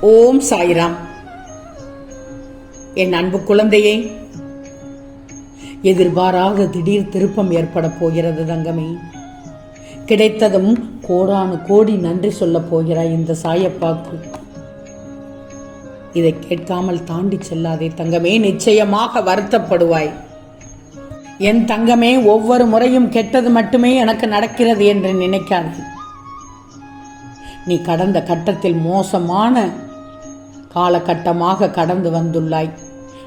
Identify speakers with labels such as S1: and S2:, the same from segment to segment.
S1: ஓம் சாய்ராம். என் அன்பு குழந்தையே எதிர்பாராத திடீர் திருப்பம் ஏற்பட போகிறது தங்கமே. கிடைத்ததும் கோடானு கோடி நன்றி சொல்லப் போகிறாய் இந்த சாயப்பாக்கு. இதை கேட்காமல் தாண்டி செல்லாதே தங்கமே நிச்சயமாக வருத்தப்படுவாய். என் தங்கமே ஒவ்வொரு முறையும் கெட்டது மட்டுமே எனக்கு நடக்கிறது என்று நினைக்காதே. நீ கடந்த கட்டத்தில் மோசமான காலகட்டமாக கடந்து வந்துள்ளாய்.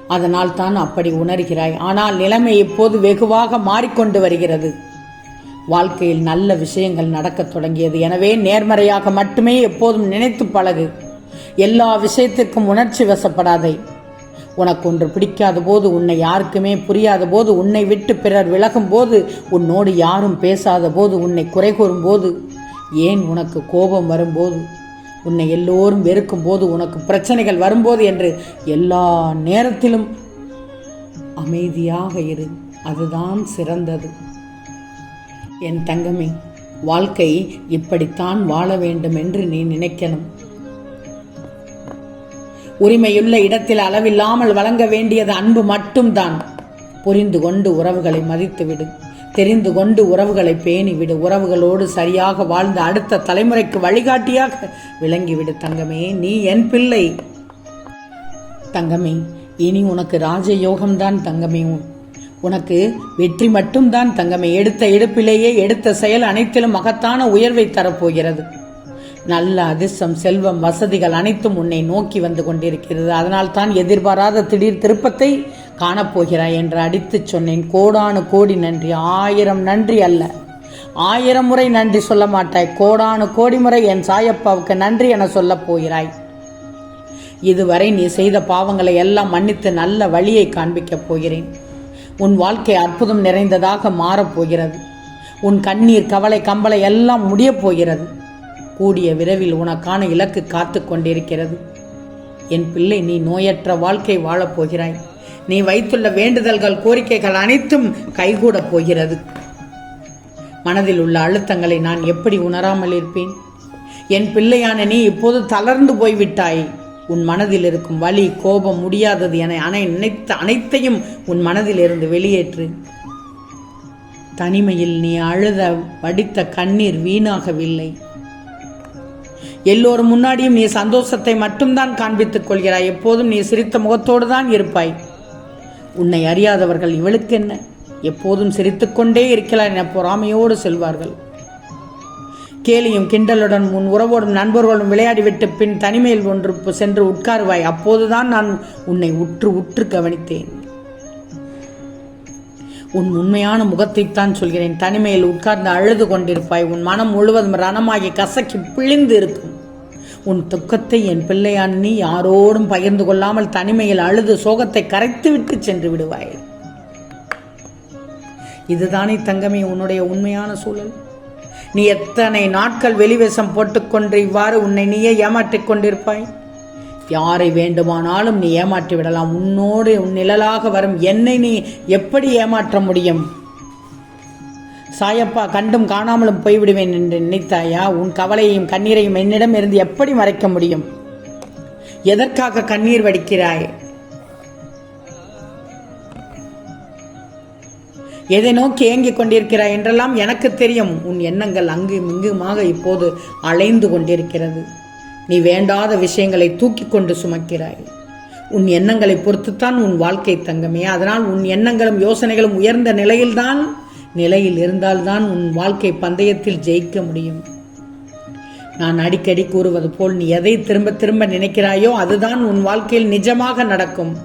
S1: அதனால் தான் அப்படி உணர்கிறாய். ஆனால் நிலைமை இப்போது வெகுவாக மாறிக்கொண்டு வருகிறது. வாழ்க்கையில் நல்ல விஷயங்கள் நடக்கத் தொடங்கியது. எனவே நேர்மறையாக மட்டுமே எப்போதும் நினைத்து பழகு. எல்லா விஷயத்திற்கும் உணர்ச்சி வசப்படாதே. உனக்கு ஒன்று பிடிக்காத போது உன்னை யாருக்குமே புரியாத போது உன்னை விட்டு பிறர் விலகும் போது உன்னோடு யாரும் பேசாத போது உன்னை குறை கூறும் போது ஏன் உனக்கு கோபம் வரும்போது? உன்னை எல்லோரும் வெறுக்கும் போது உனக்கு பிரச்சனைகள் வரும்போது என்று எல்லா நேரத்திலும் அமைதியாக இரு. அதுதான் சிறந்தது. என் தங்கமே வாழ்க்கை இப்படித்தான் வாழ வேண்டும் என்று நீ நினைக்கணும். உரிமையுள்ள இடத்தில் அளவில்லாமல் வழங்க வேண்டியது அன்பு மட்டும்தான். புரிந்து கொண்டு உறவுகளை மதித்துவிடு. தெரிந்து கொண்டு உறவுகளை பேணிவிடு உறவுகளோடு சரியாக வாழ்ந்த அடுத்த தலைமுறைக்கு வழிகாட்டியாக விளங்கிவிடு தங்கமே. நீ என் பிள்ளை. தங்கமே இனி உனக்கு ராஜயோகம்தான் தங்கமே. உனக்கு வெற்றி மட்டும்தான் தங்கமே. எடுத்த எடுப்பிலேயே எடுத்த செயல் அனைத்திலும் மகத்தான உயர்வை தரப்போகிறது. நல்ல அதிர்ஷ்டம் செல்வம் வசதிகள் அனைத்தும் உன்னை நோக்கி வந்து கொண்டிருக்கிறது. அதனால் தான் எதிர்பாராத திடீர் திருப்பத்தை காணப்போகிறாய் என்று அடித்துச் சொன்னேன். கோடானு கோடி நன்றி. ஆயிரம் நன்றி அல்ல. ஆயிரம் முறை நன்றி சொல்ல மாட்டாய். கோடானு கோடி முறை என் சாயப்பாவுக்கு நன்றி என சொல்லப் போகிறாய். இதுவரை நீ செய்த பாவங்களை எல்லாம் மன்னித்து நல்ல வழியை காண்பிக்கப் போகிறேன். உன் வாழ்க்கை அற்புதம் நிறைந்ததாக மாறப்போகிறது உன் கண்ணீர் கவலை கம்பளை எல்லாம் முடியப் போகிறது. கூடிய விரைவில் உனக்கான இலக்கு காத்து கொண்டிருக்கிறது. என் பிள்ளை நீ நோயற்ற வாழ்க்கை வாழப் போகிறாய். நீ வைத்துள்ள வேண்டுதல்கள் கோரிக்கைகள் அனைத்தும் கைகூடப் போகிறது. மனதில் உள்ள அழுத்தங்களை நான் எப்படி உணராமல் இருப்பேன்? என் பிள்ளையான நீ இப்போது தளர்ந்து போய்விட்டாய். உன் மனதில் இருக்கும் வலி கோபம் முடியாதது என அனை நினைத்த அனைத்தையும் உன் மனதில் இருந்து வெளியேற்று. தனிமையில் நீ அழுத வடித்த கண்ணீர் வீணாகவில்லை. எல்லோரும் முன்னாடியும் நீ சந்தோஷத்தை மட்டும்தான் காண்பித்துக் கொள்கிறாய். எப்போதும் நீ சிரித்த முகத்தோடு தான் இருப்பாய். உன்னை அறியாதவர்கள் இவளுக்கு என்ன? எப்போதும் சிரித்துக்கொண்டே இருக்கிறார் என பொறாமையோடு செல்வார்கள். கேலியும் கிண்டலுடன் உன் உறவோடும் நண்பர்களும் விளையாடிவிட்டு பின் தனிமையில் ஒன்று சென்று உட்காருவாய். அப்போதுதான் நான் உன்னை உற்று உற்று கவனித்தேன். உன் உண்மையான முகத்தைத்தான் சொல்கிறேன். தனிமையில் உட்கார்ந்து அழுது கொண்டிருப்பாய். உன் மனம் முழுவதும் ரணமாகி கசக்கி பிழிந்து இருக்கும். உன் துக்கத்தை என் பிள்ளையான நீ யாரோடும் பகிர்ந்து கொள்ளாமல் தனிமையில் அழுது சோகத்தை கரைத்துவிட்டு சென்று விடுவாய். இதுதானே தங்கமே உன்னுடைய உண்மையான சூழல். நீ எத்தனை நாட்கள் வெளிவேஷம் போட்டுக்கொண்டு இவ்வாறு உன்னை நீயே ஏமாற்றிக் கொண்டிருப்பாய்? யாரை வேண்டுமானாலும் நீ ஏமாற்றி விடலாம் உன்னோடு உன் நிழலாக வரும் என்னை நீ எப்படி ஏமாற்ற முடியும்? சாயப்பா கண்டும் காணாமலும் போய்விடுவேன் என்று நினைத்தாயா? உன் கவலையையும் கண்ணீரையும் என்னிடம் இருந்து எப்படி மறைக்க முடியும்? எதற்காக கண்ணீர் வடிக்கிறாய்? எதை நோக்கி ஏங்கிக் கொண்டிருக்கிறாய் என்றெல்லாம் எனக்கு தெரியும். உன் எண்ணங்கள் அங்கும் இங்குமாக இப்போது அலைந்து கொண்டிருக்கிறது. நீ வேண்டாத விஷயங்களை தூக்கி கொண்டு சுமக்கிறாய். உன் எண்ணங்களை பொறுத்துத்தான் உன் வாழ்க்கை தங்கமே. அதனால் உன் எண்ணங்களும் யோசனைகளும் உயர்ந்த நிலையில்தான் நிலையில் இருந்தால்தான் உன் வாழ்க்கை பந்தயத்தில் ஜெயிக்க முடியும். நான் அடிக்கடி கூறுவது போல் நீ எதை திரும்ப திரும்ப நினைக்கிறாயோ அதுதான் உன் வாழ்க்கையில் நிஜமாக நடக்கும்.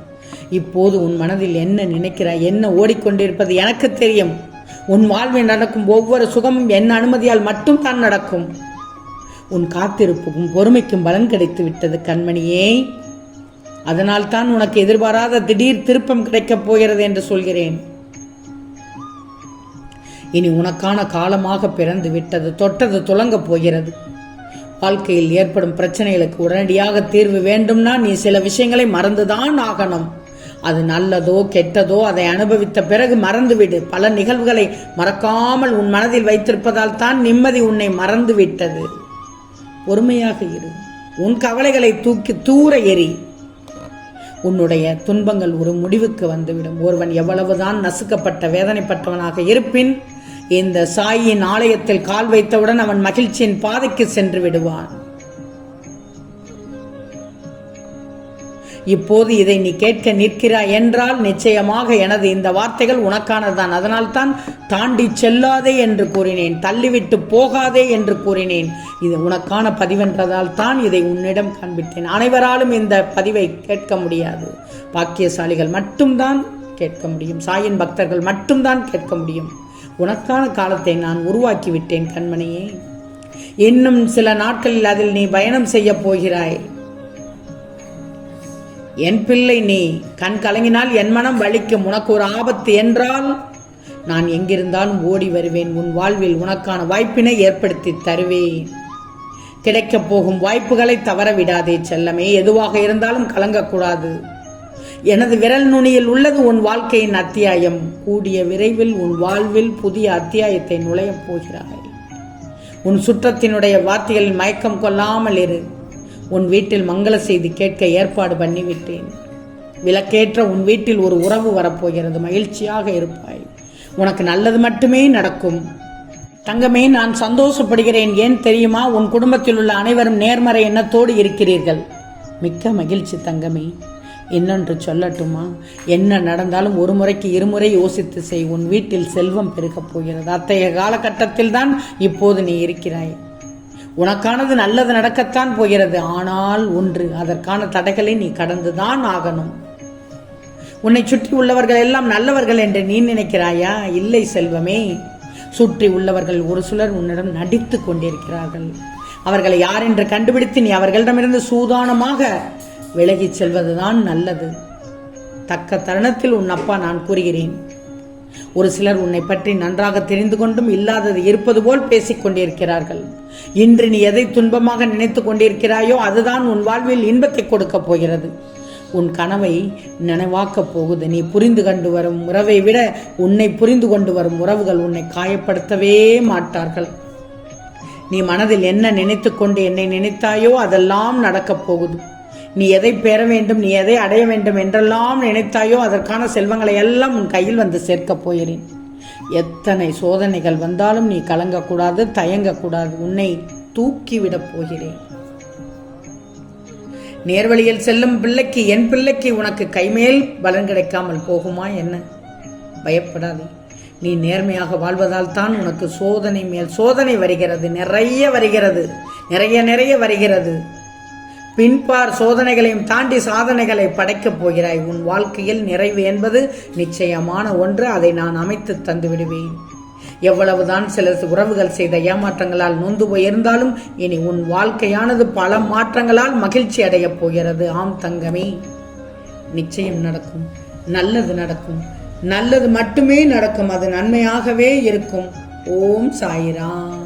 S1: இப்போது உன் மனதில் என்ன நினைக்கிறாய் என்ன ஓடிக்கொண்டிருப்பது எனக்கு தெரியும். உன் வாழ்வில் நடக்கும் ஒவ்வொரு சுகமும் என் அனுமதியால் மட்டும் தான் நடக்கும். உன் காத்திருப்புக்கும் பொறுமைக்கும் பலன் கிடைத்து விட்டது கண்மணியே. அதனால் தான் உனக்கு எதிர்பாராத திடீர் திருப்பம் கிடைக்கப் போகிறது என்று சொல்கிறேன். இனி உனக்கான காலமாக பிறந்து விட்டது தொட்டது துலங்கப் போகிறது. வாழ்க்கையில் ஏற்படும் பிரச்சனைகளுக்கு உடனடியாக தீர்வு வேண்டும்னா நீ சில விஷயங்களை மறந்துதான் ஆகணும். அது நல்லதோ கெட்டதோ அதை அனுபவித்த பிறகு மறந்துவிடு. பல நிகழ்வுகளை மறக்காமல் உன் மனதில் வைத்திருப்பதால் தான் நிம்மதி உன்னை மறந்து விட்டது பொறுமையாக இரு. உன் கவலைகளை தூக்கி தூர எறி. உன்னுடைய துன்பங்கள் ஒரு முடிவுக்கு வந்துவிடும். ஒருவன் எவ்வளவுதான் நசுக்கப்பட்ட வேதனைப்பட்டவனாக இருப்பின் இந்த சாயின் ஆலயத்தில் கால் வைத்தவுடன் அவன் மகிழ்ச்சியின் பாதைக்கு சென்று விடுவான். இப்போது இதை நீ கேட்க நிற்கிறாய் என்றால் நிச்சயமாக எனது இந்த வார்த்தைகள் உனக்கானதுதான். அதனால்தான் தாண்டி செல்லாதே என்று கூறினேன் தள்ளிவிட்டு போகாதே என்று கூறினேன். இது உனக்கான பதிவென்றதால் தான் இதை உன்னிடம் காண்பித்தேன். அனைவராலும் இந்த பதிவை கேட்க முடியாது. பாக்கியசாலிகள் மட்டும்தான் கேட்க முடியும். சாயின் பக்தர்கள் மட்டும்தான் கேட்க முடியும். உனக்கான காலத்தை நான் உருவாக்கிவிட்டேன் கண்மணியே. இன்னும் சில நாட்களில் அதில் நீ பயணம் செய்ய போகிறாய். என் பிள்ளை நீ கண் கலங்கினால் என் மனம் வலிக்கும். உனக்கு ஒரு ஆபத்து என்றால் நான் எங்கிருந்தாலும் ஓடி வருவேன். உன் வாழ்வில் உனக்கான வாய்ப்பினை ஏற்படுத்தி தருவேன். கிடைக்கப் போகும் வாய்ப்புகளை தவற விடாதே செல்லமே. எதுவாக இருந்தாலும் கலங்கக்கூடாது. எனது விரல் நுனியில் உள்ளது உன் வாழ்க்கையின் அத்தியாயம். கூடிய விரைவில் உன் வாழ்வில் புதிய அத்தியாயத்தை நுழையப் போகிறாய். உன் சுற்றத்தினுடைய வார்த்தைகளில் மயக்கம் கொள்ளாமல் இரு. உன் வீட்டில் மங்கள செய்தி கேட்க ஏற்பாடு பண்ணிவிட்டேன். விளக்கேற்ற உன் வீட்டில் ஒரு உறவு வரப்போகிறது. மகிழ்ச்சியாக இருப்பாய். உனக்கு நல்லது மட்டுமே நடக்கும். தங்கமே நான் சந்தோஷப்படுகிறேன். ஏன் தெரியுமா? உன் குடும்பத்தில் உள்ள அனைவரும் நேர்மறை எண்ணத்தோடு இருக்கிறீர்கள். மிக்க மகிழ்ச்சி தங்கமே. இன்னொன்று சொல்லட்டுமா? என்ன நடந்தாலும் ஒரு முறைக்கு இருமுறை யோசித்து செய். உன் வீட்டில் செல்வம் பெருகப் போகிறது. அத்தகைய காலகட்டத்தில் தான் இப்போது நீ இருக்கிறாய். உனக்கானது நல்லது நடக்கத்தான் போகிறது. ஆனால் ஒன்று அதற்கான தடைகளை நீ கடந்துதான் ஆகணும். உன்னை சுற்றி உள்ளவர்கள் எல்லாம் நல்லவர்கள் என்று நீ நினைக்கிறாயா? இல்லை செல்வமே. சுற்றி உள்ளவர்கள் ஒரு சிலர் உன்னிடம் நடித்து கொண்டிருக்கிறார்கள். அவர்களை யார் என்று கண்டுபிடித்து நீ அவர்களிடமிருந்து சூதானமாக விலகிச் செல்வதுதான் நல்லது. தக்க தருணத்தில் உன் அப்பா நான் கூறுகிறேன். ஒரு சிலர் உன்னை பற்றி நன்றாக தெரிந்து கொண்டும் இல்லாதது இருப்பது போல் பேசிக் கொண்டிருக்கிறார்கள். இன்று நீ எதை துன்பமாக நினைத்து கொண்டிருக்கிறாயோ அதுதான் உன் வாழ்வில் இன்பத்தை கொடுக்கப் போகிறது. உன் கனவை நினைவாக்கப் போகுது. நீ புரிந்து கண்டு வரும் உறவை விட உன்னை புரிந்து கொண்டு வரும் உறவுகள் உன்னை காயப்படுத்தவே மாட்டார்கள். நீ மனதில் என்ன நினைத்து கொண்டு என்னை நினைத்தாயோ அதெல்லாம் நடக்கப் போகுது. நீ எதை பெற வேண்டும் நீ எதை அடைய வேண்டும் என்றெல்லாம் நினைத்தாயோ அதற்கான செல்வங்களை எல்லாம் உன் கையில் வந்து சேர்க்கப் போகிறேன். எத்தனை சோதனைகள் வந்தாலும் நீ கலங்கக்கூடாது தயங்கக்கூடாது. உன்னை தூக்கிவிடப் போகிறேன். நேர்வழியில் செல்லும் பிள்ளைக்கு என் பிள்ளைக்கு உனக்கு கைமேல் பலன் கிடைக்காமல் போகுமா என்ன? பயப்படாதே. நீ நேர்மையாக வாழ்வதால் தான் உனக்கு சோதனை மேல் சோதனை வருகிறது. நிறைய வருகிறது. நிறைய நிறைய வருகிறது. பின்பார் சோதனைகளையும் தாண்டி சாதனைகளை படைக்கப் போகிறாய். உன் வாழ்க்கையில் நிறைவு என்பது நிச்சயமான ஒன்று. அதை நான் அமைத்து தந்து விடுவேன் எவ்வளவுதான் சில உறவுகள் செய்த ஏமாற்றங்களால் நொந்து போயிருந்தாலும் இனி உன் வாழ்க்கையானது பல மாற்றங்களால் மகிழ்ச்சி அடையப் போகிறது. ஆம் தங்கமே நிச்சயம் நடக்கும். நல்லது நடக்கும். நல்லது மட்டுமே நடக்கும். அது நன்மையாகவே இருக்கும். ஓம் சாயிராம்.